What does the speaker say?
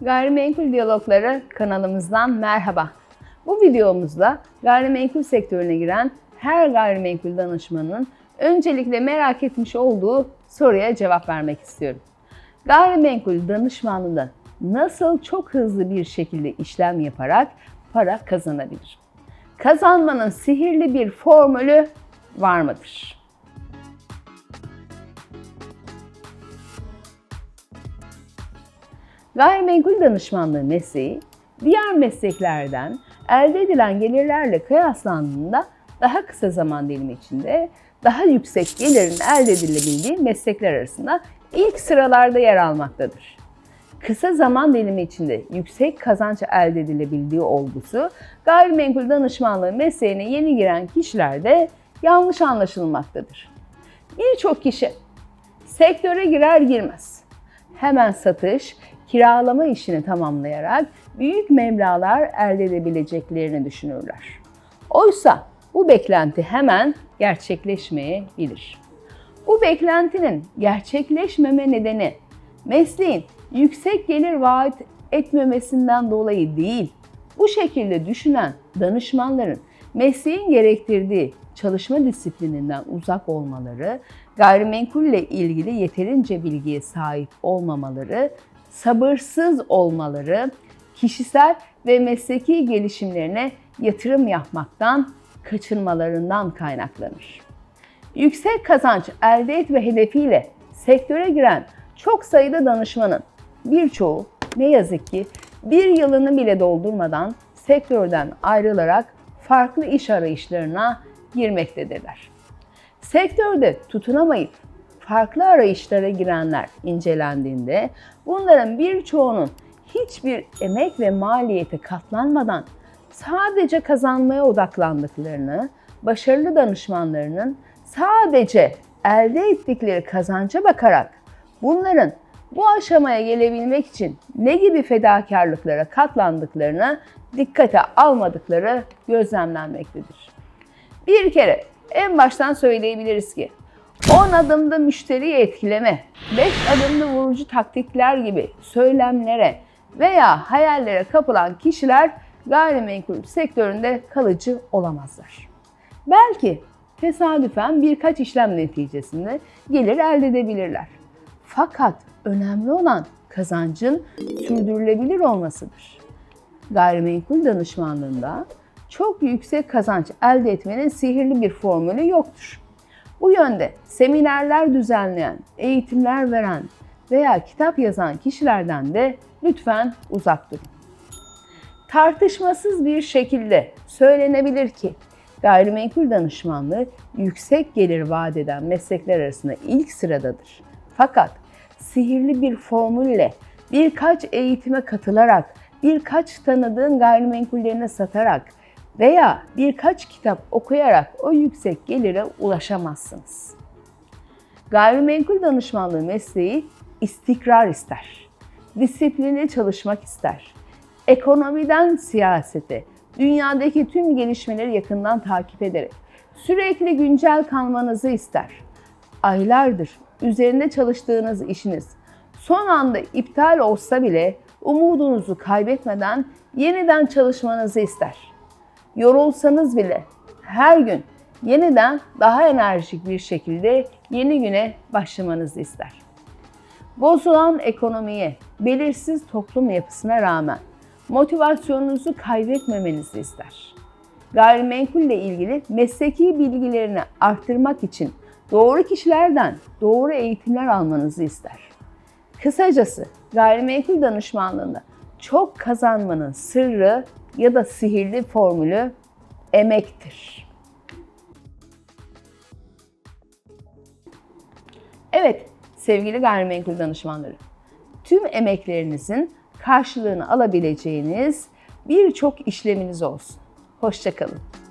Gayrimenkul Diyalogları kanalımızdan merhaba. Bu videomuzda gayrimenkul sektörüne giren her gayrimenkul danışmanının öncelikle merak etmiş olduğu soruya cevap vermek istiyorum. Gayrimenkul danışmanlığında nasıl çok hızlı bir şekilde işlem yaparak para kazanabilir? Kazanmanın sihirli bir formülü var mıdır? Gayrimenkul danışmanlığı mesleği diğer mesleklerden elde edilen gelirlerle kıyaslandığında daha kısa zaman dilimi içinde daha yüksek gelirin elde edilebildiği meslekler arasında ilk sıralarda yer almaktadır. Kısa zaman dilimi içinde yüksek kazanç elde edilebildiği olgusu gayrimenkul danışmanlığı mesleğine yeni giren kişilerde yanlış anlaşılmaktadır. Birçok kişi sektöre girer girmez hemen satış, kiralama işini tamamlayarak büyük meblağlar elde edebileceklerini düşünürler. Oysa bu beklenti hemen gerçekleşmeyebilir. Bu beklentinin gerçekleşmeme nedeni mesleğin yüksek gelir vaat etmemesinden dolayı değil, bu şekilde düşünen danışmanların mesleğin gerektirdiği çalışma disiplininden uzak olmaları, gayrimenkulle ilgili yeterince bilgiye sahip olmamaları, sabırsız olmaları, kişisel ve mesleki gelişimlerine yatırım yapmaktan kaçınmalarından kaynaklanır. Yüksek kazanç elde etme hedefiyle sektöre giren çok sayıda danışmanın birçoğu ne yazık ki bir yılını bile doldurmadan sektörden ayrılarak farklı iş arayışlarına girmektedirler. Sektörde tutunamayıp farklı arayışlara girenler incelendiğinde bunların birçoğunun hiçbir emek ve maliyete katlanmadan sadece kazanmaya odaklandıklarını, başarılı danışmanlarının sadece elde ettikleri kazanca bakarak bunların bu aşamaya gelebilmek için ne gibi fedakarlıklara katlandıklarını dikkate almadıkları gözlemlenmektedir. Bir kere en baştan söyleyebiliriz ki 10 adımda müşteriyi etkileme, 5 adımda vurucu taktikler gibi söylemlere veya hayallere kapılan kişiler gayrimenkul sektöründe kalıcı olamazlar. Belki tesadüfen birkaç işlem neticesinde gelir elde edebilirler. Fakat önemli olan kazancın sürdürülebilir olmasıdır. Gayrimenkul danışmanlığında çok yüksek kazanç elde etmenin sihirli bir formülü yoktur. Bu yönde seminerler düzenleyen, eğitimler veren veya kitap yazan kişilerden de lütfen uzak durun. Tartışmasız bir şekilde söylenebilir ki gayrimenkul danışmanlığı yüksek gelir vaat eden meslekler arasında ilk sıradadır. Fakat sihirli bir formülle birkaç eğitime katılarak, birkaç tanıdığın gayrimenkullerine satarak veya birkaç kitap okuyarak o yüksek gelire ulaşamazsınız. Gayrimenkul danışmanlığı mesleği istikrar ister. Disiplinli çalışmak ister. Ekonomiden siyasete, dünyadaki tüm gelişmeleri yakından takip ederek sürekli güncel kalmanızı ister. Aylardır üzerinde çalıştığınız işiniz son anda iptal olsa bile umudunuzu kaybetmeden yeniden çalışmanızı ister. Yorulsanız bile her gün yeniden daha enerjik bir şekilde yeni güne başlamanızı ister. Bozulan ekonomiye, belirsiz toplum yapısına rağmen motivasyonunuzu kaybetmemenizi ister. Gayrimenkulle ilgili mesleki bilgilerini arttırmak için doğru kişilerden doğru eğitimler almanızı ister. Kısacası gayrimenkul danışmanlığında çok kazanmanın sırrı ya da sihirli formülü emektir. Evet sevgili gayrimenkul danışmanları, tüm emeklerinizin karşılığını alabileceğiniz birçok işleminiz olsun. Hoşçakalın.